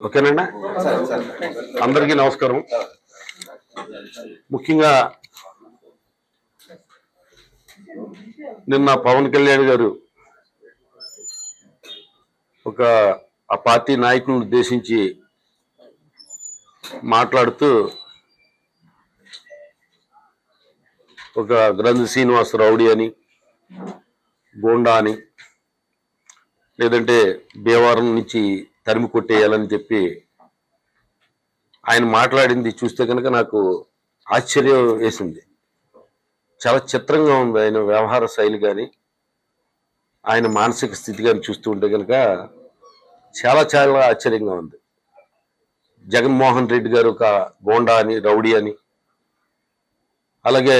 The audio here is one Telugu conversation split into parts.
ఓకేనండి? అందరికీ నమస్కారం. ముఖ్యంగా నిన్న పవన్ కళ్యాణ్ గారు ఒక ఆ పార్టీ నాయకులను ఉద్దేశించి మాట్లాడుతూ ఒక గ్రంథ శ్రీనివాస రౌడి అని గోండా అని లేదంటే భీమవరం నుంచి తరిమి కొట్టేయాలని చెప్పి ఆయన మాట్లాడింది చూస్తే కనుక నాకు ఆశ్చర్యం వేసింది. చాలా చిత్రంగా ఉంది ఆయన వ్యవహార శైలి కానీ ఆయన మానసిక స్థితి కానీ చూస్తూ ఉంటే కనుక చాలా చాలా ఆశ్చర్యంగా ఉంది. జగన్మోహన్ రెడ్డి గారు ఒక గోండా అని రౌడీ అని అలాగే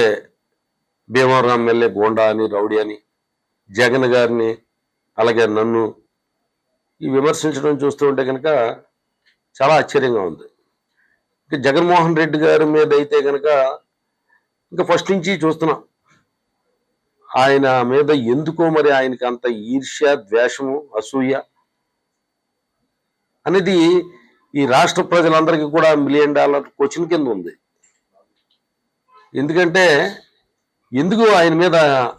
భీమవరం ఎమ్మెల్యే గోండా అని రౌడీ అని జగన్ గారిని అలాగే నన్ను ఈ విమర్శించడం చూస్తూ ఉంటే కనుక చాలా ఆశ్చర్యంగా ఉంది. ఇంకా జగన్మోహన్ రెడ్డి గారి మీద అయితే కనుక ఇంకా ఫస్ట్ నుంచి చూస్తున్నాం. ఆయన మీద ఎందుకో మరి ఆయనకి అంత ఈర్ష్య ద్వేషము అసూయ అనేది ఈ రాష్ట్ర ప్రజలందరికీ కూడా మిలియన్ డాలర్ క్వశ్చన్ కింద ఉంది. ఎందుకంటే ఎందుకు ఆయన మీద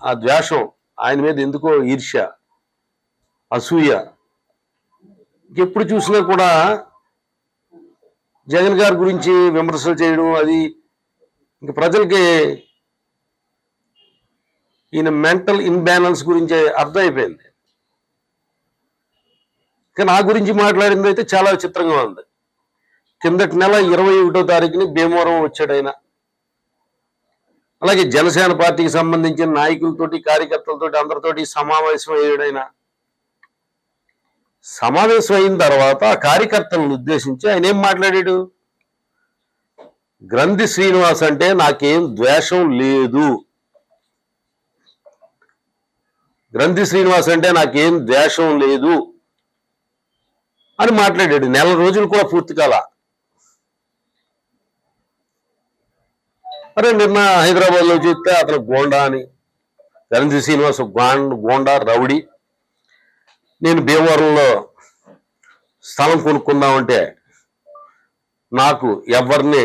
ఆ ద్వేషం ఆయన మీద ఎందుకో ఈర్ష్య అసూయ ఎప్పుడు చూసినా కూడా జగన్ గారి గురించి విమర్శలు చేయడం అది ఇంక ప్రజలకి ఈయన మెంటల్ ఇన్బ్యాలెన్స్ గురించి అర్థమైపోయింది. కానీ నా గురించి మాట్లాడింది అయితే చాలా చిత్రంగా ఉంది. కిందటి నెల ఇరవై ఒకటో తారీఖుని భీమవరం వచ్చాడు ఆయన. అలాగే జనసేన పార్టీకి సంబంధించిన నాయకులతోటి కార్యకర్తలతోటి అందరితోటి సమావేశం అయ్యాడైనా సమావేశం అయిన తర్వాత ఆ కార్యకర్తలను ఉద్దేశించి ఆయన ఏం మాట్లాడాడు? గ్రంథి శ్రీనివాస్ అంటే నాకేం ద్వేషం లేదు. గ్రంథి శ్రీనివాస్ అంటే నాకేం ద్వేషం లేదు అని మాట్లాడాడు. నెల రోజులు కూడా పూర్తి కాల. అరే నిన్న హైదరాబాద్లో చూస్తే అతను గోండా అని. గ్రంథి శ్రీనివాస్ గోండ గోండా రౌడీ. నేను భీమవరంలో స్థలం కొనుక్కుందామంటే నాకు ఎవరిని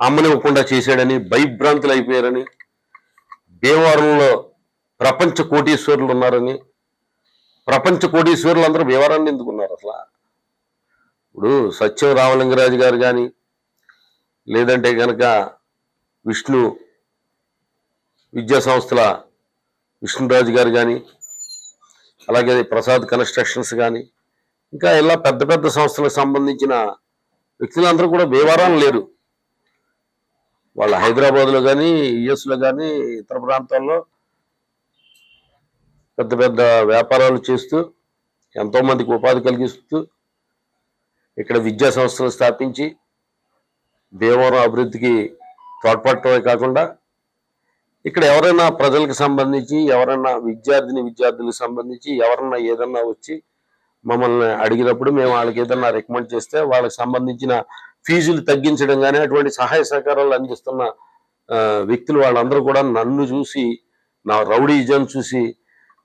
అమ్మనివ్వకుండా చేశాడని భయభ్రాంతులు అయిపోయారని భీమవరంలో ప్రపంచ కోటీశ్వరులు ఉన్నారని ప్రపంచ కోటీశ్వరులు అందరూ భీమవరాన్ని ఎందుకున్నారు అసలు? ఇప్పుడు సత్యం రామలింగరాజు గారు కానీ లేదంటే కనుక విష్ణు విద్యా సంస్థల విష్ణురాజు గారు కానీ అలాగే ప్రసాద్ కన్స్ట్రక్షన్స్ కానీ ఇంకా ఇలా పెద్ద పెద్ద సంస్థలకు సంబంధించిన వ్యక్తులందరూ కూడా భీమవరం లేరు. వాళ్ళ హైదరాబాద్లో కానీ యుఎస్లో కానీ ఇతర ప్రాంతాల్లో పెద్ద పెద్ద వ్యాపారాలు చేస్తూ ఎంతో మందికి ఉపాధి కలిగిస్తూ ఇక్కడ విద్యా సంస్థలు స్థాపించి భీమవరం అభివృద్ధికి తోడ్పడటమే కాకుండా ఇక్కడ ఎవరైనా ప్రజలకు సంబంధించి ఎవరైనా విద్యార్థిని విద్యార్థులకు సంబంధించి ఎవరన్నా ఏదన్నా వచ్చి మమ్మల్ని అడిగినప్పుడు మేము వాళ్ళకి ఏదన్నా రికమెండ్ చేస్తే వాళ్ళకి సంబంధించిన ఫీజులు తగ్గించడం కానీ అటువంటి సహాయ సహకారాలు అందిస్తున్న వ్యక్తులు వాళ్ళందరూ కూడా నన్ను చూసి నా రౌడీజం చూసి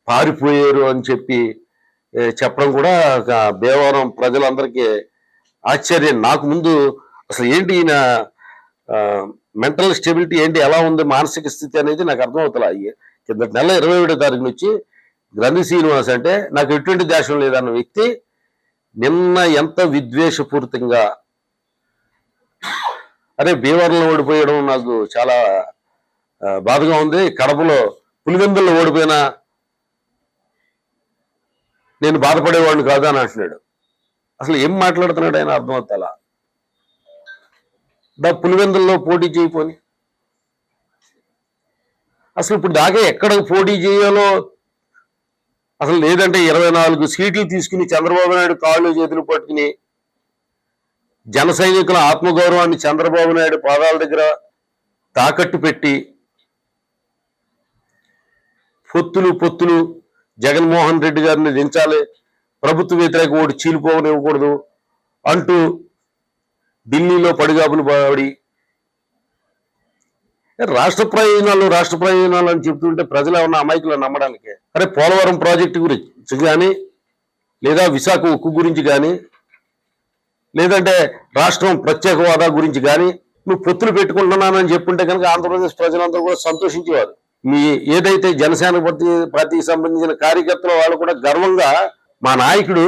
పారిపోయారు అని చెప్పి చెప్పడం కూడా ఒక భీమవరం ప్రజలందరికీ ఆశ్చర్యం. నాకు ముందు అసలు ఏంటి ఈయన మెంటల్ స్టెబిలిటీ ఏంటి ఎలా ఉంది మానసిక స్థితి అనేది నాకు అర్థమవుతలా. కింద నెల ఇరవై ఏడో తారీఖు నుంచి గ్రంథి శ్రీనివాస్ అంటే నాకు ఎటువంటి దేశం లేదన్న వ్యక్తి నిన్న ఎంత విద్వేషపూరితంగా అరే భీవరంలో ఓడిపోయడం నాకు చాలా బాధగా ఉంది. కడపలో పులివెందుల్లో ఓడిపోయినా నేను బాధపడేవాడిని కాదు అని అంటున్నాడు. అసలు ఏం మాట్లాడుతున్నాడు ఆయన అర్థమవుతలా? దా పులివెందుల్లో పోటీ చేయపోని అసలు ఇప్పుడు దాకా ఎక్కడ పోటీ చేయాలో అసలు లేదంటే ఇరవై నాలుగు సీట్లు తీసుకుని చంద్రబాబు నాయుడు కాళ్ళు చేతులు పట్టుకుని జన సైనికుల ఆత్మగౌరవాన్ని చంద్రబాబు నాయుడు పాదాల దగ్గర తాకట్టు పెట్టి పొత్తులు పొత్తులు జగన్మోహన్ రెడ్డి గారిని దించాలి ప్రభుత్వ వ్యతిరేక ఓటు చీలిపోవనివ్వకూడదు అంటూ ఢిల్లీలో పడిగాపులు పడి. రాష్ట్ర ప్రయోజనాలు రాష్ట్ర ప్రయోజనాలు అని చెప్తుంటే ప్రజలు ఏమన్నా అమాయకులు నమ్మడానికి? అరే పోలవరం ప్రాజెక్టు గురించి కానీ లేదా విశాఖ ఉక్కు గురించి కానీ లేదంటే రాష్ట్రం ప్రత్యేక హోదా గురించి కానీ నువ్వు పొత్తులు పెట్టుకుంటున్నానని చెప్పుంటే కనుక ఆంధ్రప్రదేశ్ ప్రజలందరూ కూడా సంతోషించేవారు. మీ ఏదైతే జనసేన పార్టీ పార్టీకి సంబంధించిన కార్యకర్తలు వాళ్ళు కూడా గర్వంగా మా నాయకుడు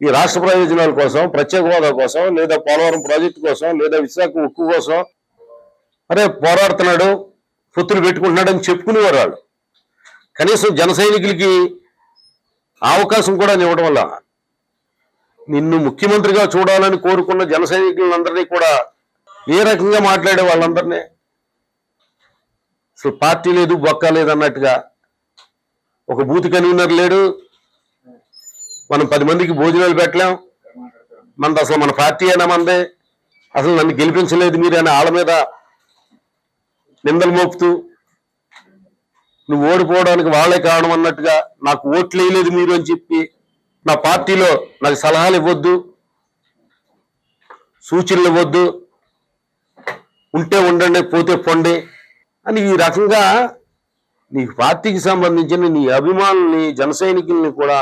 ఈ రాష్ట్ర ప్రయోజనాల కోసం ప్రత్యేక హోదా కోసం లేదా పోలవరం ప్రాజెక్టు కోసం లేదా విశాఖ ఉక్కు కోసం అరే పోరాడుతున్నాడు పొత్తులు పెట్టుకుంటున్నాడు అని చెప్పుకునేవారు వాళ్ళు. కనీసం జన సైనికులకి అవకాశం కూడా ఇవ్వడం వల్ల నిన్ను ముఖ్యమంత్రిగా చూడాలని కోరుకున్న జన సైనికులందరినీ కూడా ఏ రకంగా మాట్లాడే వాళ్ళందరినీ? అసలు పార్టీ లేదు బొక్క లేదు అన్నట్టుగా ఒక బూత్ కన్వీనర్ లేడు మనం పది మందికి భోజనాలు పెట్టలేం. మనది అసలు మన పార్టీ అయినా మందే. అసలు నన్ను గెలిపించలేదు మీరు అని వాళ్ళ మీద నిందలు మోపుతూ నువ్వు ఓడిపోవడానికి వాళ్ళే కారణం అన్నట్టుగా నాకు ఓట్లు వేయలేదు మీరు అని చెప్పి నా పార్టీలో నాకు సలహాలు ఇవ్వద్దు సూచనలు ఇవ్వద్దు ఉంటే ఉండండి పోతే పొండి అని ఈ రకంగా నీ పార్టీకి సంబంధించిన నీ అభిమానుల్ని జనసైనికుల్ని కూడా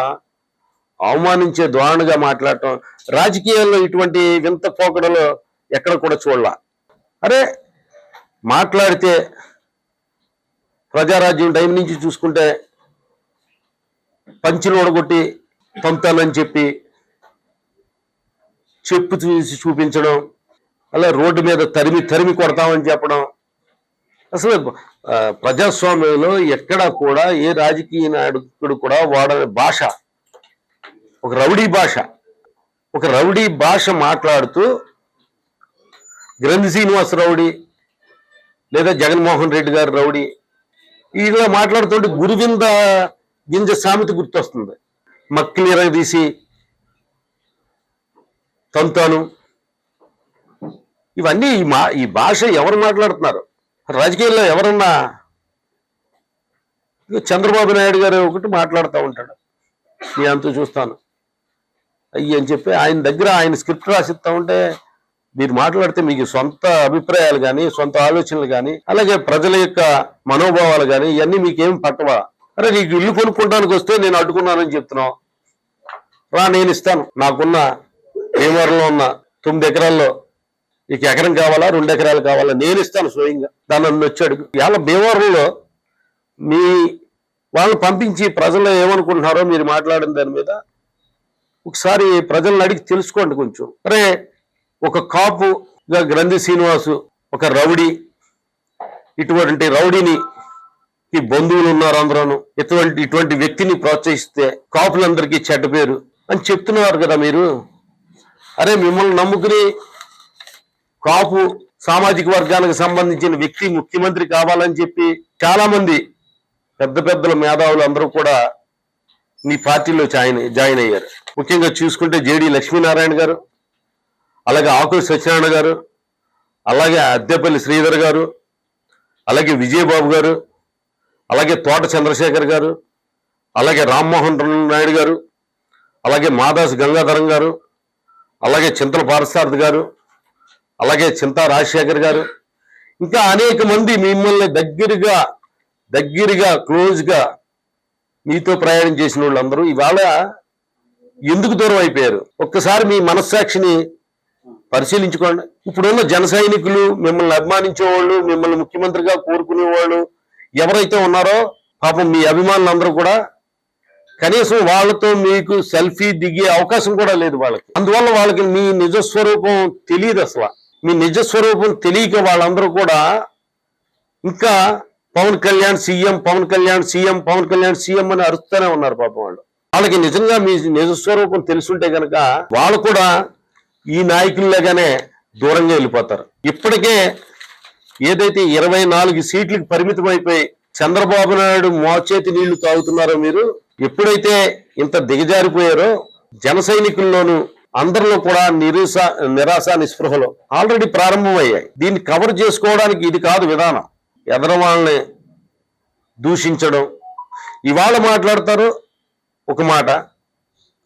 అవమానించే ధోరణిగా మాట్లాడటం రాజకీయాల్లో ఇటువంటి వింత పోకడలు ఎక్కడ కూడా చూడాల. అరే మాట్లాడితే ప్రజారాజ్యం టైం నుంచి చూసుకుంటే పంచులు ఓడగొట్టి పంపుతానని చెప్పి చెప్పు చూసి చూపించడం అలా రోడ్డు మీద తరిమి తరిమి కొడతామని చెప్పడం. అసలు ప్రజాస్వామ్యంలో ఎక్కడ కూడా ఏ రాజకీయ నాయకుడు కూడా వాడని భాష ఒక రౌడీ భాష. ఒక రౌడీ భాష మాట్లాడుతూ గ్రంథి శ్రీనివాస్ రౌడీ లేదా జగన్మోహన్ రెడ్డి గారు రౌడీ ఇలా మాట్లాడుతుంటే గురువింద గింజ సామెత గుర్తొస్తుంది. మక్కిని ఎరగదీసి తంతాను. ఇవన్నీ ఈ మా ఈ భాష ఎవరు మాట్లాడుతున్నారు? రాజకీయాల్లో ఎవరన్నా? ఇక చంద్రబాబు నాయుడు గారు ఒకటి మాట్లాడుతూ ఉంటాడు. నేను అంతా చూస్తాను. అయ్యి అని చెప్పి ఆయన దగ్గర ఆయన స్క్రిప్ట్ రాసిస్తా ఉంటే మీరు మాట్లాడితే మీకు సొంత అభిప్రాయాలు కానీ సొంత ఆలోచనలు కానీ అలాగే ప్రజల యొక్క మనోభావాలు కానీ ఇవన్నీ మీకేం పట్టవా? అరే నీకు ఇల్లు కొనుక్కుంటానికి వస్తే నేను అడ్డుకున్నానని చెప్తున్నావు. రా నేను ఇస్తాను. నాకున్న భీమవరంలో ఉన్న తొమ్మిది ఎకరాల్లో నీకు ఎకరం కావాలా రెండు ఎకరాలు కావాలా? నేను ఇస్తాను స్వయంగా. దాన్ని నన్ను వచ్చాడు ఇవాళ భీమవరంలో మీ వాళ్ళని పంపించి ప్రజలు ఏమనుకుంటున్నారో మీరు మాట్లాడిన దాని మీద ఒకసారి ప్రజలను అడిగి తెలుసుకోండి కొంచెం. అరే ఒక కాపు గ్రంథి శ్రీనివాసు ఒక రౌడీ ఇటువంటి రౌడీని ఈ బంధువులు ఉన్నారు అందరూ ఇటువంటి ఇటువంటి వ్యక్తిని ప్రోత్సహిస్తే కాపులందరికీ చెడ్డ పేరు అని చెప్తున్నారు కదా మీరు. అరే మిమ్మల్ని నమ్ముకుని కాపు సామాజిక వర్గానికి సంబంధించిన వ్యక్తి ముఖ్యమంత్రి కావాలని చెప్పి చాలా మంది పెద్ద పెద్దల మేధావులు అందరూ కూడా నీ పార్టీలో జాయిన్ జాయిన్ అయ్యారు. ముఖ్యంగా చూసుకుంటే జేడి లక్ష్మీనారాయణ గారు అలాగే ఆకుల సత్యనారాయణ గారు అలాగే అద్దెపల్లి శ్రీధర్ గారు అలాగే విజయబాబు గారు అలాగే తోట చంద్రశేఖర్ గారు అలాగే రామ్మోహన్ నాయుడు గారు అలాగే మాదాస్ గంగాధరం గారు అలాగే చింతల పారసారథి గారు అలాగే చింతా రాజశేఖర్ గారు. ఇంకా అనేక మంది మిమ్మల్ని దగ్గరగా దగ్గరగా క్లోజ్గా మీతో ప్రయాణం చేసిన వాళ్ళందరూ ఇవాళ ఎందుకు దూరం అయిపోయారు? ఒక్కసారి మీ మనస్సాక్షిని పరిశీలించుకోండి. ఇప్పుడున్న జన సైనికులు మిమ్మల్ని అభిమానించేవాళ్ళు మిమ్మల్ని ముఖ్యమంత్రిగా కోరుకునేవాళ్ళు ఎవరైతే ఉన్నారో పాపం మీ అభిమానులందరూ కూడా కనీసం వాళ్ళతో మీకు సెల్ఫీ దిగే అవకాశం కూడా లేదు వాళ్ళకి. అందువల్ల వాళ్ళకి మీ నిజ స్వరూపం తెలియదు అసలు. మీ నిజ స్వరూపం తెలియక వాళ్ళందరూ కూడా ఇంకా Pawan Kalyan CM Pawan Kalyan CM Pawan Kalyan CM అని అరుస్తూనే ఉన్నారు పాపం వాళ్ళు. వాళ్ళకి నిజంగా మీ నిజ స్వరూపం తెలుసుంటే కనుక వాళ్ళు కూడా ఈ నాయకుల్లాగానే దూరంగా వెళ్ళిపోతారు. ఇప్పటికే ఏదైతే ఇరవై నాలుగు సీట్లకు పరిమితం అయిపోయి చంద్రబాబు నాయుడు మోచేతి నీళ్ళు తాగుతున్నారో మీరు ఎప్పుడైతే ఇంత దిగజారిపోయారో జన సైనికుల్లోనూ అందరిలో కూడా నిరుస నిరాశ నిస్పృహలు ఆల్రెడీ ప్రారంభమయ్యాయి. దీన్ని కవర్ చేసుకోవడానికి ఇది కాదు విధానం. ఎదరవాళ్ళని దూషించడం. ఇవాళ మాట్లాడతారు ఒక మాట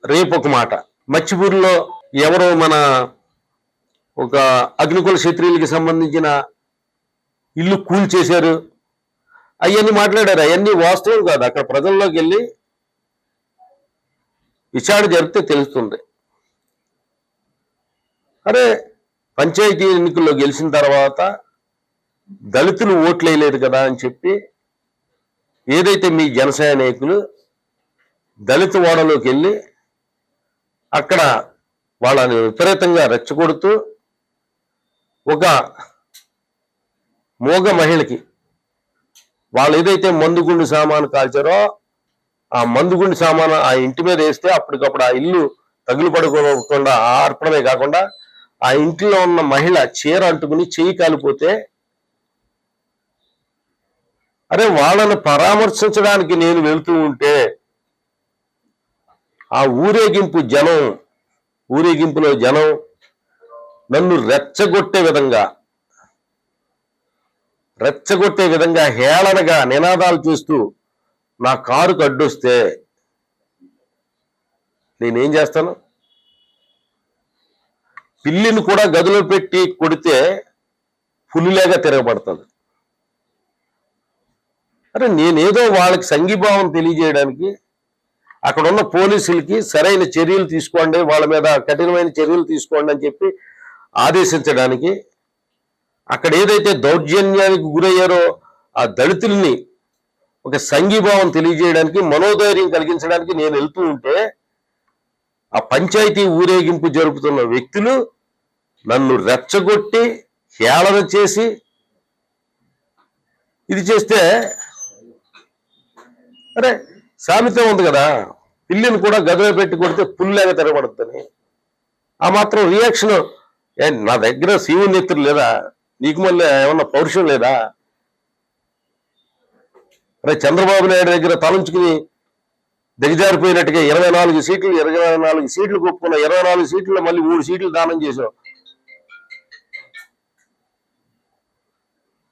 రేపు ఒక మాట. మచ్చిపూరిలో ఎవరో మన ఒక అగ్నికుల క్షత్రియులకి సంబంధించిన ఇల్లు కూల్ చేశారు. అవన్నీ మాట్లాడారు. అవన్నీ వాస్తవం కాదు. అక్కడ ప్రజల్లోకి వెళ్ళి విచారణ జరిపితే తెలుస్తుంది. అరే పంచాయతీ ఎన్నికల్లో గెలిచిన తర్వాత దళితులు ఓట్లు వేయలేదు కదా అని చెప్పి ఏదైతే మీ జనసేన నాయకులు దళిత ఓడలోకి వెళ్ళి అక్కడ వాళ్ళని విపరీతంగా రెచ్చగొడుతూ ఒక మూగ మహిళకి వాళ్ళు ఏదైతే మందుగుండు సామాను కాల్చారో ఆ మందుగుండు సామాను ఆ ఇంటి మీద వేస్తే అప్పటికప్పుడు ఆ ఇల్లు తగులు పడుకోకుండా ఆర్పడమే కాకుండా ఆ ఇంటిలో ఉన్న మహిళ చీర అంటుకుని చేయి కాలిపోతే అరే వాళ్ళని పరామర్శించడానికి నేను వెళ్తూ ఉంటే ఆ ఊరేగింపు జనం ఊరేగింపులో జనం నన్ను రెచ్చగొట్టే విధంగా రెచ్చగొట్టే విధంగా హేళనగా నినాదాలు చేస్తూ నా కారుకు అడ్డొస్తే నేనేం చేస్తాను? పిల్లిని కూడా గదిలో పెట్టి కొడితే పులిలాగా తిరగబడుతుంది అరే నేనేదో వాళ్ళకి సంఘీభావం తెలియజేయడానికి అక్కడ ఉన్న పోలీసులకి సరైన చర్యలు తీసుకోండి వాళ్ళ మీద కఠినమైన చర్యలు తీసుకోండి అని చెప్పి ఆదేశించడానికి అక్కడ ఏదైతే దౌర్జన్యానికి గురయ్యారో ఆ దళితుల్ని ఒక సంఘీభావం తెలియజేయడానికి మనోధైర్యం కలిగించడానికి నేను వెళ్తూ ఉంటే ఆ పంచాయతీ ఊరేగింపు జరుపుతున్న వ్యక్తులు నన్ను రెచ్చగొట్టి హేళన చేసి ఇది చేస్తే అరే సామెత ఉంది కదా. పిల్లిని కూడా గదిలో పెట్టి కొడితే పుల్లేగా తిరగబడుతుంది ఆ మాత్రం రియాక్షన్ ఏ నా దగ్గర శివుని నెత్తురు లేదా? నీకు మళ్ళీ ఏమన్నా పౌరుషం లేదా? అరే చంద్రబాబు నాయుడు దగ్గర తలంచుకుని దిగజారిపోయినట్టుగా ఇరవై నాలుగు సీట్లు ఇరవై నాలుగు సీట్లు కొప్పుకున్న ఇరవై నాలుగు సీట్లు మళ్ళీ మూడు సీట్లు దానం చేసావు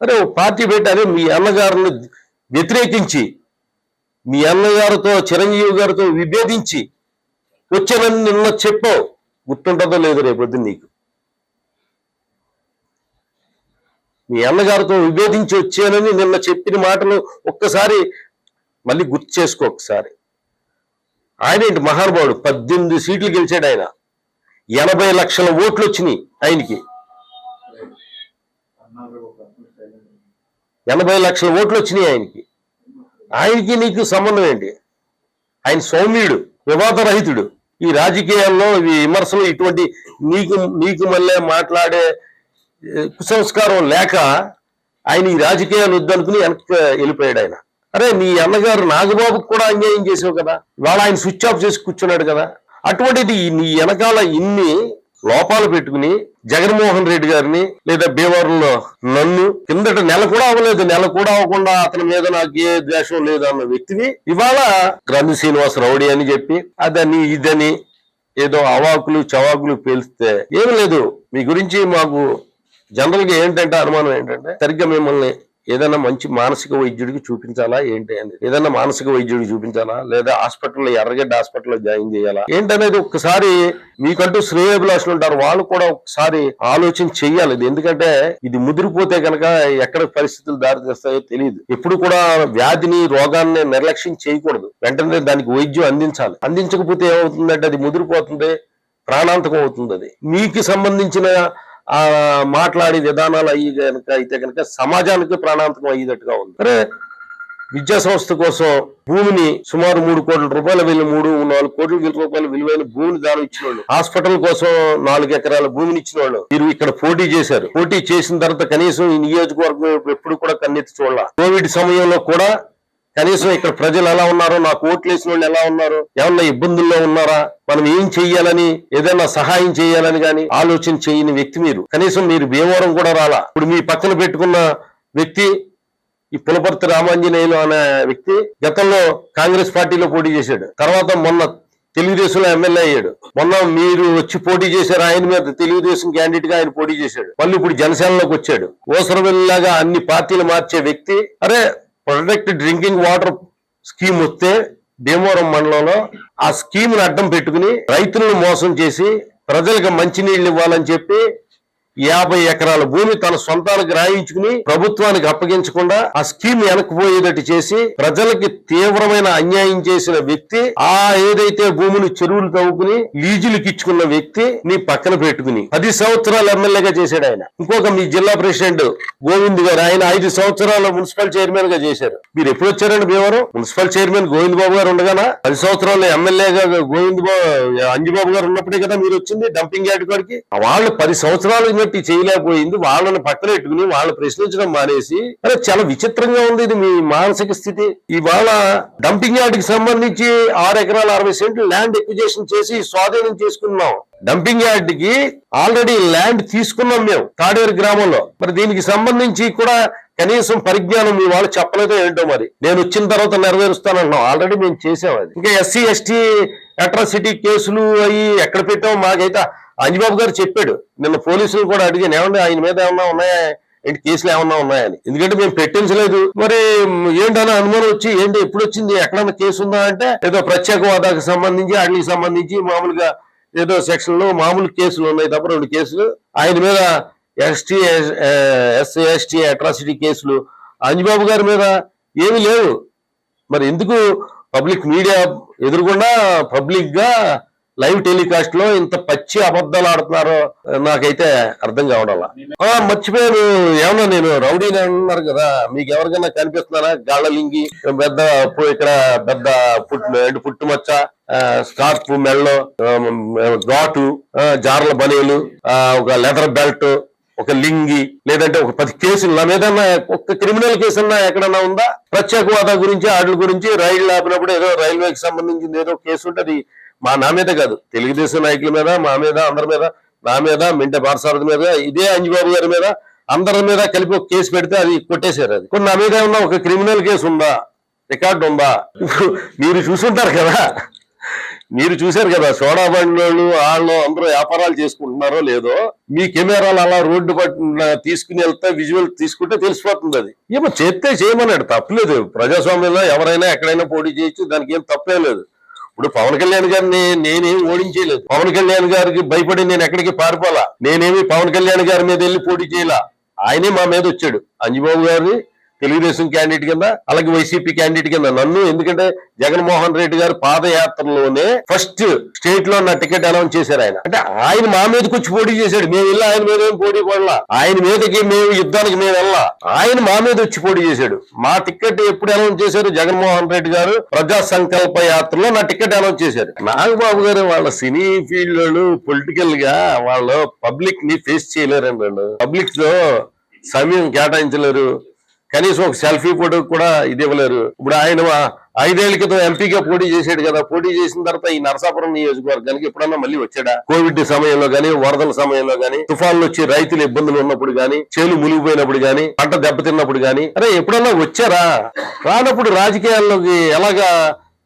అరే ఓ పార్టీ పెట్టి అదే మీ అన్నగారిని వ్యతిరేకించి మీ అన్నగారితో చిరంజీవి గారితో విభేదించి వచ్చానని నిన్న చెప్పావు. గుర్తుంటుందో లేదో రేపొద్దు నీకు. మీ అన్నగారితో విభేదించి వచ్చానని నిన్న చెప్పిన మాటలు ఒక్కసారి మళ్ళీ గుర్తు చేసుకో ఒకసారి. ఆయన ఏంటి మహానుభావుడు? పద్దెనిమిది సీట్లు గెలిచాడు ఆయన. ఎనభై లక్షల ఓట్లు వచ్చినాయి ఆయనకి. ఎనభై లక్షల ఓట్లు వచ్చినాయి ఆయనకి. ఆయనకి నీకు సంబంధం ఏంటి? ఆయన సౌమ్యుడు వివాదరహితుడు. ఈ రాజకీయాల్లో ఈ విమర్శలు ఇటువంటి నీకు నీకు మళ్ళీ మాట్లాడే కుసంస్కారం లేక ఆయన ఈ రాజకీయాలు వద్దనుకుని వెనక్కి వెళ్ళిపోయాడు ఆయన. అరే నీ అన్నగారు నాగబాబుకు కూడా అన్యాయం చేసావు కదా. ఇవాళ ఆయన స్విచ్ ఆఫ్ చేసి కూర్చున్నాడు కదా. అటువంటిది నీ వెనకాల ఇన్ని లోపాలు పెట్టుకుని జగన్మోహన్ రెడ్డి గారిని లేదా భీమవరంలో నన్ను కిందట నెల కూడా అవ్వలేదు నెల కూడా అవ్వకుండా అతని మీద నాకు ఏ ద్వేషం లేదు అన్న వ్యక్తిని ఇవాళ గ్రంథి శ్రీనివాస్ రౌడీ అని చెప్పి అదని ఇదని ఏదో అవాకులు చవాకులు పేలిస్తే ఏమి లేదు. మీ గురించి మాకు జనరల్గా ఏంటంటే అనుమానం ఏంటంటే సరిగ్గా మిమ్మల్ని ఏదైనా మంచి మానసిక వైద్యుడికి చూపించాలా ఏంటి అని? ఏదైనా మానసిక వైద్యుడికి చూపించాలా? లేదా హాస్పిటల్లో ఎర్రగడ్డ హాస్పిటల్లో జాయిన్ చేయాలా? ఏంటనేది ఒక్కసారి మీకంటూ శ్రేయభిలాషులు ఉంటారు. వాళ్ళు కూడా ఒకసారి ఆలోచన చెయ్యాలి. ఎందుకంటే ఇది ముదిరిపోతే కనుక ఎక్కడ పరిస్థితులు దారి తీస్తాయో తెలియదు ఎప్పుడు కూడా వ్యాధిని రోగాన్ని నిర్లక్ష్యం చేయకూడదు. వెంటనే దానికి వైద్యం అందించాలి. అందించకపోతే ఏమవుతుందంటే అది ముదిరిపోతుంది ప్రాణాంతకం అవుతుంది అది. మీకు సంబంధించిన ఆ మాట్లాడే విధానాలు అయ్యి కనుక అయితే కనుక సమాజానికి ప్రాణాంతకం అయ్యేటట్టుగా ఉంది. అరే విద్యా సంస్థ కోసం భూమిని సుమారు మూడు కోట్ల రూపాయల విలువ మూడు నాలుగు కోట్ల విలువ రూపాయల విలువైన భూమిని దానం ఇచ్చిన వాళ్ళు హాస్పిటల్ కోసం నాలుగు ఎకరాల భూమిని ఇచ్చిన వాళ్ళు మీరు ఇక్కడ పోటీ చేశారు. పోటీ చేసిన తర్వాత కనీసం ఈ నియోజకవర్గం ఎప్పుడు కూడా కన్నెత్తి చూడాల. కోవిడ్ సమయంలో కూడా కనీసం ఇక్కడ ప్రజలు ఎలా ఉన్నారు? నాకు ఓట్లు వేసిన వాళ్ళు ఎలా ఉన్నారు? ఏమన్నా ఇబ్బందుల్లో ఉన్నారా? మనం ఏం చెయ్యాలని? ఏదైనా సహాయం చేయాలని గాని ఆలోచన చేయని వ్యక్తి మీరు. కనీసం మీరు భీమవరం కూడా రాలా. ఇప్పుడు మీ పక్కన పెట్టుకున్న వ్యక్తి ఈ పులపర్తి రామాంజనేయులు అనే వ్యక్తి గతంలో కాంగ్రెస్ పార్టీలో పోటీ చేశాడు. తర్వాత మొన్న తెలుగుదేశంలో ఎమ్మెల్యే అయ్యాడు. మొన్న మీరు వచ్చి పోటీ చేశారు ఆయన మీద తెలుగుదేశం క్యాండిడేట్గా ఆయన పోటీ చేశాడు. మళ్ళీ ఇప్పుడు జనసేనలోకి వచ్చాడు. ఓసరవెల్లిలాగా అన్ని పార్టీలు మార్చే వ్యక్తి. అరే ప్రొటెక్ట్ డ్రింకింగ్ వాటర్ స్కీమ్ వస్తే భీమవరం మండలంలో ఆ స్కీమ్ను అడ్డం పెట్టుకుని రైతులను మోసం చేసి ప్రజలకు మంచినీళ్ళు ఇవ్వాలని చెప్పి యాభై ఎకరాల భూమి తన సొంతానికి రాయించుకుని ప్రభుత్వానికి అప్పగించకుండా ఆ స్కీమ్ వెనక్కిపోయేటట్టు చేసి ప్రజలకి తీవ్రమైన అన్యాయం చేసిన వ్యక్తి ఆ ఏదైతే భూమిని చెరువులు తవ్వుకుని లీజులకు ఇచ్చుకున్న వ్యక్తి నీ పక్కన పెట్టుకుని పది సంవత్సరాలు ఎమ్మెల్యేగా చేశాడు ఆయన. ఇంకొక మీ జిల్లా ప్రెసిడెంట్ గోవింద్ గారు ఆయన ఐదు సంవత్సరాలు మున్సిపల్ చైర్మన్గా చేశారు. మీరు ఎప్పుడు వచ్చారండి భీమవరం? మున్సిపల్ చైర్మన్ గోవింద్ బాబు గారు ఉండగానా? పది సంవత్సరాలు ఎమ్మెల్యేగా గోవింద్ బాబు అంజుబాబు గారు ఉన్నప్పుడే కదా మీరు వచ్చింది డంపింగ్ యార్డ్ కాడికి. వాళ్ళు పది సంవత్సరాలు బట్టి చేయలేకపోయింది. వాళ్ళని పక్కన పెట్టుకుని వాళ్ళు ప్రశ్నించడం మానేసి అరే చాలా విచిత్రంగా ఉంది ఇది మీ మానసిక స్థితి. ఇవాళ డంపింగ్ యార్డ్కి సంబంధించి ఆరు ఎకరాల అరవై సెంట్లు ల్యాండ్ ఎక్విజేషన్ చేసి స్వాధీనం చేసుకున్నాం. డంపింగ్ యార్డ్కి ఆల్రెడీ ల్యాండ్ తీసుకున్నాం మేము తాడేరు గ్రామంలో. మరి దీనికి సంబంధించి కూడా కనీసం పరిజ్ఞానం మీ వాళ్ళు చెప్పలేదో ఏంటో మరి. నేను వచ్చిన తర్వాత నెరవేరుస్తానంటున్నాం. ఆల్రెడీ మేము చేసాం అది. ఇంకా ఎస్సీ ఎస్టీ అట్రాసిటీ కేసులు అవి ఎక్కడ పెట్టాం మాకైతే అంజబాబు గారు చెప్పాడు నిన్న పోలీసులు కూడా అడిగాను ఏమన్నా ఆయన మీద ఏమన్నా ఉన్నాయా? ఏంటి కేసులు ఏమన్నా ఉన్నాయని ఎందుకంటే మేము పెట్టించలేదు. మరి ఏంటన్నా అనుమానం వచ్చి ఏంటి ఎప్పుడు వచ్చింది? ఎక్కడన్నా కేసు ఉందా అంటే ఏదో ప్రత్యేక హోదాకు సంబంధించి వాటికి సంబంధించి మామూలుగా ఏదో సెక్షన్లో మామూలు కేసులు ఉన్నాయి తప్ప రెండు కేసులు. ఆయన మీద ఎస్టీ ఎస్సీ ఎస్టీ అట్రాసిటీ కేసులు. అంజబాబు గారి మీద ఏమీ లేవు. మరి ఎందుకు పబ్లిక్ మీడియా ఎదురుకుండా పబ్లిక్గా లైవ్ టెలికాస్ట్లో ఇంత పచ్చి అబద్ధాలు ఆడుతున్నారో నాకైతే అర్థం కావడంలా. మర్చిపోయాను. ఏమన్నా నేను రౌడీని అన్నారు కదా మీకు ఎవరికైనా కనిపిస్తున్నారా? గాళ్ళలింగి పెద్ద ఇక్కడ పెద్ద పుట్టు పుట్టుమచ్చ ఆ, స్కార్ఫ్ మెళ్ళో ఘాటు జార్ల బనీలు ఆ, ఒక లెదర్ బెల్ట్ ఒక లింగి లేదంటే ఒక పది కేసులు. నా మీద ఒక క్రిమినల్ కేసు అన్నా ఎక్కడన్నా ఉందా? ప్రత్యేక హోదా గురించి వాటి గురించి రైళ్ళు ఆపినప్పుడు ఏదో రైల్వేకి సంబంధించింది ఏదో కేసు ఉంటది. మా నా మీద కాదు. తెలుగుదేశం నాయకుల మీద మా మీద అందరి మీద నా మీద మింట పారసారథి మీద ఇదే అంజబాబు గారి మీద అందరి మీద కలిపి ఒక కేసు పెడితే అది కొట్టేశారు అది. కొన్ని నా మీద ఉన్న ఒక క్రిమినల్ కేసు ఉందా? రికార్డు ఉందా? మీరు చూసుంటారు కదా. మీరు చూశారు కదా సోడా బండ్లు వాళ్ళు అందరూ వ్యాపారాలు చేసుకుంటున్నారో లేదో మీ కెమెరాలు అలా రోడ్డు పట్టిన తీసుకుని వెళ్తే విజువల్ తీసుకుంటే తెలిసిపోతుంది అది. ఏమో చేస్తే చేయమన్నాడు తప్పలేదు ప్రజాస్వామ్యంలో ఎవరైనా ఎక్కడైనా పోటీ చేయొచ్చు దానికి ఏం తప్పే లేదు. ఇప్పుడు పవన్ కళ్యాణ్ గారిని నేనేమి ఓడించేయలేదు. పవన్ కళ్యాణ్ గారికి భయపడి నేను ఎక్కడికి పారిపోలా నేనేమి పవన్ కళ్యాణ్ గారి మీద వెళ్ళి పోటీ చేయలా? ఆయనే మా మీద వచ్చాడు. అంజబాబు గారిని తెలుగుదేశం క్యాండిడేట్ కింద అలాగే వైసీపీ క్యాండిడేట్ కింద. నన్ను ఎందుకంటే జగన్మోహన్ రెడ్డి గారు పాదయాత్రలోనే ఫస్ట్ స్టేట్లో నా టికెట్ అనౌన్స్ చేశారు ఆయన. అంటే ఆయన మా మీదకి వచ్చి పోటీ చేశాడు. మేము వెళ్ళి ఆయన మీద ఏం పోటీ పడలా. ఆయన మీదకి మేము యుద్ధానికి మేము వెళ్ళా ఆయన మా మీద వచ్చి పోటీ చేశాడు. మా టికెట్ ఎప్పుడు అనౌన్స్ చేశారు? జగన్మోహన్ రెడ్డి గారు ప్రజా సంకల్ప యాత్రలో నా టికెట్ అనౌన్స్ చేశారు. నాగబాబు గారు వాళ్ళ సినీ ఫీల్డ్ వాళ్ళు పొలిటికల్గా వాళ్ళు పబ్లిక్ని ఫేస్ చేయలేరండి. పబ్లిక్లో సమయం కేటాయించలేరు. కనీసం ఒక సెల్ఫీ ఫోటో కూడా ఇది ఇవ్వలేరు. ఇప్పుడు ఆయన ఐదేళ్ళ క్రితం ఎంపీగా పోటీ చేశాడు కదా పోటీ చేసిన తర్వాత ఈ నరసాపురం నియోజకవర్గానికి ఎప్పుడన్నా మళ్ళీ వచ్చాడా? కోవిడ్ సమయంలో గానీ వరదల సమయంలో గానీ తుఫాన్లు వచ్చి రైతులు ఇబ్బందులు ఉన్నప్పుడు గానీ చేలు మునిగిపోయినప్పుడు గానీ పంట దెబ్బతిన్నప్పుడు గానీ అరే ఎప్పుడన్నా వచ్చారా? రానప్పుడు రాజకీయాల్లోకి ఎలాగా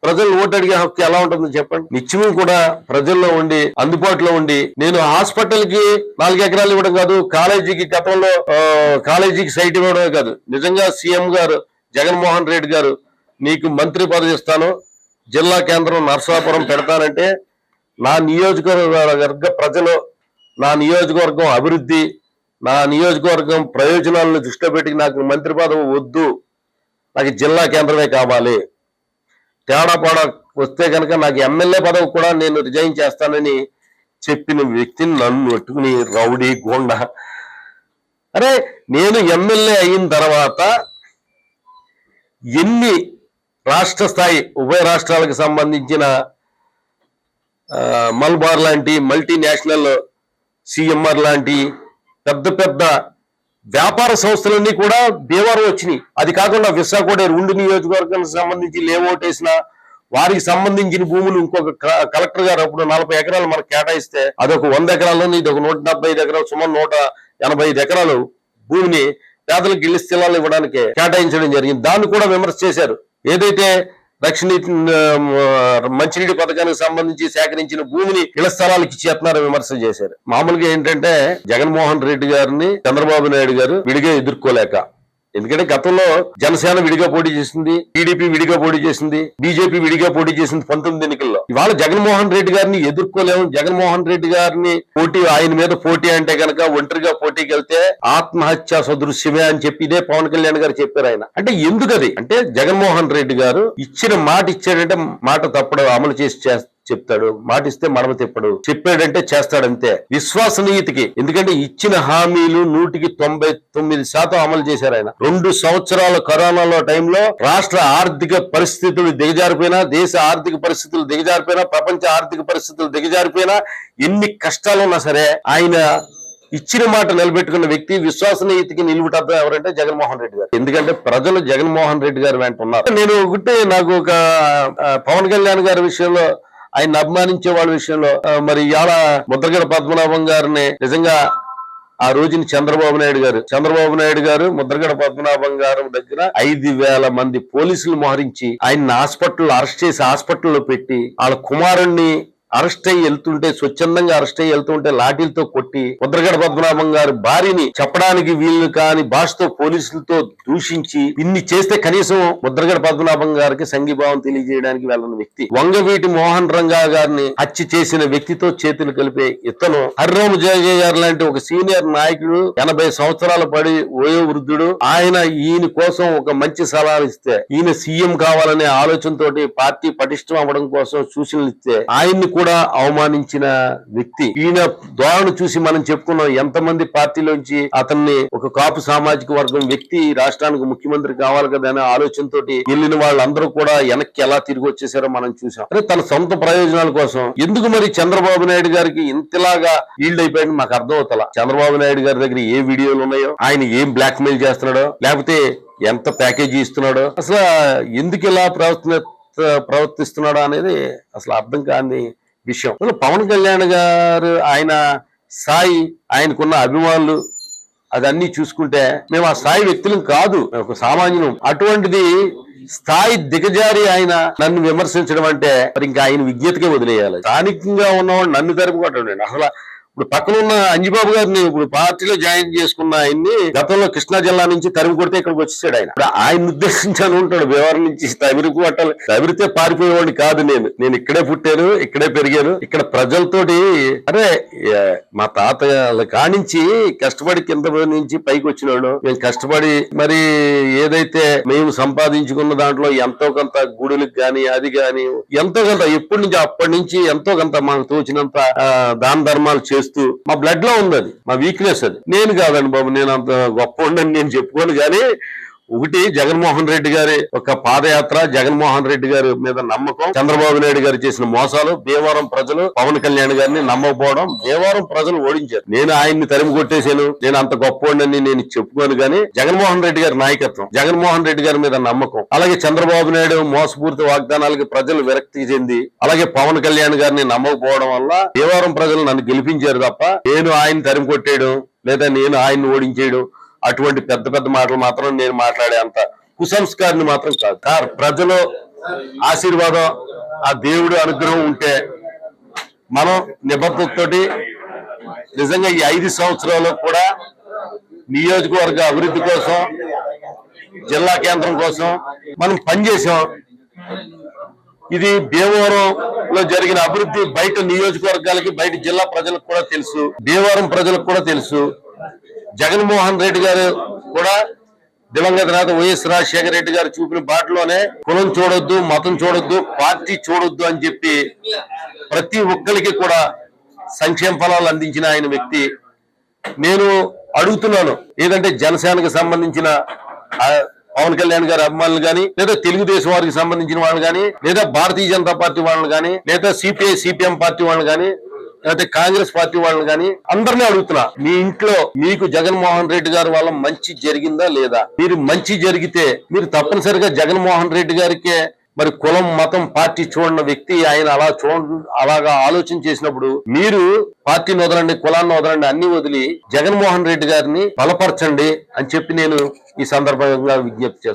ప్రజలు ఓటు అడిగే హక్కు ఎలా ఉంటుందో చెప్పండి. నిత్యము కూడా ప్రజల్లో ఉండి అందుబాటులో ఉండి నేను హాస్పిటల్కి నాలుగు ఎకరాలు ఇవ్వడం కాదు కాలేజీకి గతంలో కాలేజీకి సైట్ ఇవ్వడమే కాదు. నిజంగా సీఎం గారు జగన్మోహన్ రెడ్డి గారు నీకు మంత్రి పదవి ఇస్తాను జిల్లా కేంద్రం నరసాపురం పెడతానంటే నా నియోజకవర్గ ప్రజలు నా నియోజకవర్గం అభివృద్ధి నా నియోజకవర్గం ప్రయోజనాలను దృష్టిలో పెట్టి నాకు మంత్రి పదవి వద్దు నాకు జిల్లా కేంద్రమే కావాలి. తేడా పాడా వస్తే కనుక నాకు ఎమ్మెల్యే పదవి కూడా నేను రిజైన్ చేస్తానని చెప్పిన వ్యక్తిని నన్ను పెట్టుకుని రౌడీ గోండా. అరే నేను ఎమ్మెల్యే అయిన తర్వాత ఎన్ని రాష్ట్ర స్థాయి ఉభయ రాష్ట్రాలకు సంబంధించిన మల్బార్ లాంటి మల్టీనేషనల్ సిఎంఆర్ లాంటి పెద్ద పెద్ద వ్యాపార సంస్థలన్నీ కూడా భీమవరం వచ్చినాయి. అది కాకుండా విశాఖడేరు ఉండి నియోజకవర్గానికి సంబంధించి లేఅవుట్ వేసిన వారికి సంబంధించిన భూములు ఇంకొక క- కలెక్టర్ గారు అప్పుడు నలభై ఎకరాలు మనకు కేటాయిస్తే అదొక వంద ఎకరాలు ఇది ఒక నూట డెబ్బై ఐదు ఎకరాలు సుమారు నూట ఎనభై ఐదు ఎకరాలు భూమిని పేదలకు ఇళ్ళ స్థలాలు ఇవ్వడానికి కేటాయించడం జరిగింది. దాన్ని కూడా విమర్శ చేశారు. ఏదైతే రక్షణ మంచినీటి పథకానికి సంబంధించి సేకరించిన భూమిని ఇళ్ళ స్థలాలకు ఇచ్చేస్తున్నారని విమర్శ చేశారు. మామూలుగా ఏంటంటే జగన్మోహన్ రెడ్డి గారిని చంద్రబాబు నాయుడు గారు విడిగా ఎదుర్కోలేక. ఎందుకంటే గతంలో జనసేన విడిగా పోటీ చేసింది టీడీపీ విడిగా పోటీ చేసింది బీజేపీ విడిగా పోటీ చేసింది పంతొమ్మిది ఇవాళ జగన్మోహన్ రెడ్డి గారిని ఎదుర్కోలేము. జగన్మోహన్ రెడ్డి గారిని పోటీ ఆయన మీద పోటీ అంటే కనుక ఒంటరిగా పోటీకి వెళ్తే ఆత్మహత్య సదృశ్యమే అని చెప్పి ఇదే పవన్ కళ్యాణ్ గారు చెప్పారు ఆయన. అంటే ఎందుకది? అంటే జగన్మోహన్ రెడ్డి గారు ఇచ్చిన మాట ఇచ్చాడంటే మాట తప్పడం అమలు చేసి చేస్తారు చెప్తాడు. మాటిస్తే మడమ తిప్పడు. చెప్పాడంటే చేస్తాడంతే. విశ్వసనీయతకి. ఎందుకంటే ఇచ్చిన హామీలు నూటికి తొంభై తొమ్మిది శాతం అమలు చేశారు ఆయన. రెండు సంవత్సరాల కరోనాలో టైంలో రాష్ట్ర ఆర్థిక పరిస్థితులు దిగజారిపోయినా దేశ ఆర్థిక పరిస్థితులు దిగజారిపోయినా ప్రపంచ ఆర్థిక పరిస్థితులు దిగజారిపోయినా ఎన్ని కష్టాలు ఉన్నా సరే ఆయన ఇచ్చిన మాట నిలబెట్టుకున్న వ్యక్తి విశ్వసనీయతకి నిలువుటద్దు ఎవరంటే జగన్మోహన్ రెడ్డి గారు. ఎందుకంటే ప్రజలు జగన్మోహన్ రెడ్డి గారు వెంట ఉన్నారు. నేను ఒకటి నాకు ఒక పవన్ కళ్యాణ్ గారి విషయంలో ఆయన అభిమానించే వాళ్ళ విషయంలో మరి ఇవాళ ముద్రగడ పద్మనాభం గారిని నిజంగా ఆ రోజున చంద్రబాబు నాయుడు గారు చంద్రబాబు నాయుడు గారు ముద్రగడ పద్మనాభం గారు దగ్గర ఐదు వేల మంది పోలీసులు మోహరించి ఆయన హాస్పిటల్ అరెస్ట్ చేసి హాస్పిటల్లో పెట్టి వాళ్ళ కుమారుణ్ణి అరెస్ట్ అయ్యి వెళ్తుంటే స్వచ్ఛందంగా అరెస్ట్ అయ్యి వెళ్తుంటే లాఠీలతో కొట్టి ముద్రగడ పద్మనాభం గారి భార్యని చెప్పడానికి వీలు కాని భాషతో పోలీసులతో దూషించి ఇన్ని చేస్తే కనీసం ముద్రగడ పద్మనాభం గారికి సంఘీభావం తెలియజేయడానికి వెళ్ళిన వ్యక్తి. వంగవీటి మోహన్ రంగా గారిని హత్య చేసిన వ్యక్తితో చేతులు కలిపే ఇతను హరిరామ జయ గారు లాంటి ఒక సీనియర్ నాయకుడు ఎనభై సంవత్సరాల పడి ఓయో వృద్ధుడు ఆయన ఈయన కోసం ఒక మంచి సలహాలు ఇస్తే ఈయన సీఎం కావాలనే ఆలోచనతోటి పార్టీ పటిష్టం అవ్వడం కోసం సూచనలు ఇస్తే ఆయన్ని కూడా అవమానించిన వ్యక్తి. ఈయన ధోరణి చూసి మనం చెప్పుకున్నాం ఎంతమంది పార్టీలోంచి అతన్ని ఒక కాపు సామాజిక వర్గం వ్యక్తి రాష్ట్రానికి ముఖ్యమంత్రి కావాలి కదా అనే ఆలోచనతో వెళ్ళిన వాళ్ళందరూ కూడా వెనక్కి ఎలా తిరిగి వచ్చేసారో మనం చూసాం అంటే తన సొంత ప్రయోజనాల కోసం. ఎందుకు మరి చంద్రబాబు నాయుడు గారికి ఇంతలాగా ఈల్డ్ అయిపోయింది మాకు అర్థం అవుతల? చంద్రబాబు నాయుడు గారి దగ్గర ఏ వీడియోలు ఉన్నాయో? ఆయన ఏం బ్లాక్ మెయిల్ చేస్తున్నాడో? లేకపోతే ఎంత ప్యాకేజీ ఇస్తున్నాడో? అసలు ఎందుకు ఇలా ప్రవర్తన ప్రవర్తిస్తున్నాడో అనేది అసలు అర్థం కాని విషయం. పవన్ కళ్యాణ్ గారు ఆయన స్థాయి ఆయనకున్న అభిమానులు అదన్నీ చూసుకుంటే మేము ఆ స్థాయి వ్యక్తులం కాదు ఒక సామాన్యులం. అటువంటిది స్థాయి దిగజారి ఆయన నన్ను విమర్శించడం అంటే మరి ఇంకా ఆయన విజ్ఞతకే వదిలేయాలి. స్థానికంగా ఉన్నవాడు నన్ను తరుపుకోవటం అసలు ఇప్పుడు పక్కన ఉన్న అంజిబాబు గారిని ఇప్పుడు పార్టీలో జాయిన్ చేసుకున్న ఆయన్ని గతంలో కృష్ణా జిల్లా నుంచి తరిమి కొడితే ఇక్కడికి వచ్చేసాడు ఆయన. ఇప్పుడు ఆయన ఉద్దేశించాను ఉంటాడు వ్యవహారం నుంచి తవిరి కొట్టాలి తవిరితే పారిపోయేవాడిని కాదు నేను. నేను ఇక్కడే పుట్టాను ఇక్కడే పెరిగాను. ఇక్కడ ప్రజలతోటి అరే మా తాతయ్య కానించి కష్టపడి కింద నుంచి పైకి వచ్చినాడు మేము కష్టపడి మరి ఏదైతే మేము సంపాదించుకున్న దాంట్లో ఎంతో కొంత గుడులకు గాని అది గాని ఎంతో కొంత ఎప్పటి నుంచి అప్పటి నుంచి ఎంతో కొంత మాకు తోచినంత ఆ, దాన ధర్మాలు చేసి చేస్తూ మా బ్లడ్లో ఉంది అది మా వీక్నెస్ అది. నేను కాదండి బాబు నేను అంత గొప్ప ఉండని నేను చెప్పుకోను కానీ ఒకటి జగన్మోహన్ రెడ్డి గారి ఒక పాదయాత్ర జగన్మోహన్ రెడ్డి గారి మీద నమ్మకం చంద్రబాబు నాయుడు గారు చేసిన మోసాలు భీమవరం ప్రజలు పవన్ కళ్యాణ్ గారిని నమ్మకపోవడం భీమవరం ప్రజలు ఓడించారు. నేను ఆయన్ని తరిమి కొట్టేశాను నేను అంత గొప్పవాడిని నేను చెప్పుకోను కానీ జగన్మోహన్ రెడ్డి గారి నాయకత్వం జగన్మోహన్ రెడ్డి గారి మీద నమ్మకం. అలాగే చంద్రబాబు నాయుడు మోసపూరిత వాగ్దానాలకి ప్రజలు విరక్తి చెంది అలాగే పవన్ కళ్యాణ్ గారిని నమ్మకపోవడం వల్ల భీమవరం ప్రజలు నన్ను గెలిపించారు తప్ప నేను ఆయన తరిమి కొట్టేయడం లేదా నేను ఆయన్ని ఓడించేయడం అటువంటి పెద్ద పెద్ద మాటలు మాత్రం నేను మాట్లాడే అంత కుసంస్కారిని మాత్రం కాదు. సార్ ప్రజలు ఆశీర్వాదం ఆ దేవుడు అనుగ్రహం ఉంటే మనం నిబద్ధతతోటి నిజంగా ఈ ఐదు సంవత్సరాలు కూడా నియోజకవర్గ అభివృద్ధి కోసం జిల్లా కేంద్రం కోసం మనం పనిచేసాం ఇది భీమవరంలో జరిగిన అభివృద్ధి బయట నియోజకవర్గాలకి బయట జిల్లా ప్రజలకు కూడా తెలుసు. భీమవరం ప్రజలకు కూడా తెలుసు. జగన్మోహన్ రెడ్డి గారు కూడా దివంగత నేత వైఎస్ రాజశేఖర రెడ్డి గారు చూపిన బాటలోనే కులం చూడొద్దు మతం చూడొద్దు పార్టీ చూడొద్దు అని చెప్పి ప్రతి ఒక్కరికి కూడా సంక్షేమ ఫలాలు అందించిన ఆయన వ్యక్తి. నేను అడుగుతున్నాను ఏదంటే జనసేనకు సంబంధించిన పవన్ కళ్యాణ్ గారి అభిమానులు కానీ లేదా తెలుగుదేశం వారికి సంబంధించిన వాళ్ళు కానీ లేదా భారతీయ జనతా పార్టీ వాళ్ళు కానీ లేదా సిపిఐ సిపిఎం పార్టీ వాళ్ళు కానీ లేకపోతే కాంగ్రెస్ పార్టీ వాళ్ళని కానీ అందరినీ అడుగుతున్నా. మీ ఇంట్లో మీకు జగన్మోహన్ రెడ్డి గారి వల్ల మంచి జరిగిందా లేదా? మీరు మంచి జరిగితే మీరు తప్పనిసరిగా జగన్మోహన్ రెడ్డి గారికే మరి కులం మతం పార్టీ చూడని వ్యక్తి ఆయన అలా చూడ అలాగా ఆలోచన చేసినప్పుడు మీరు పార్టీని వదలండి కులాన్ని వదలండి అన్ని వదిలి జగన్మోహన్ రెడ్డి గారిని బలపరచండి అని చెప్పి నేను ఈ సందర్భంగా విజ్ఞప్తి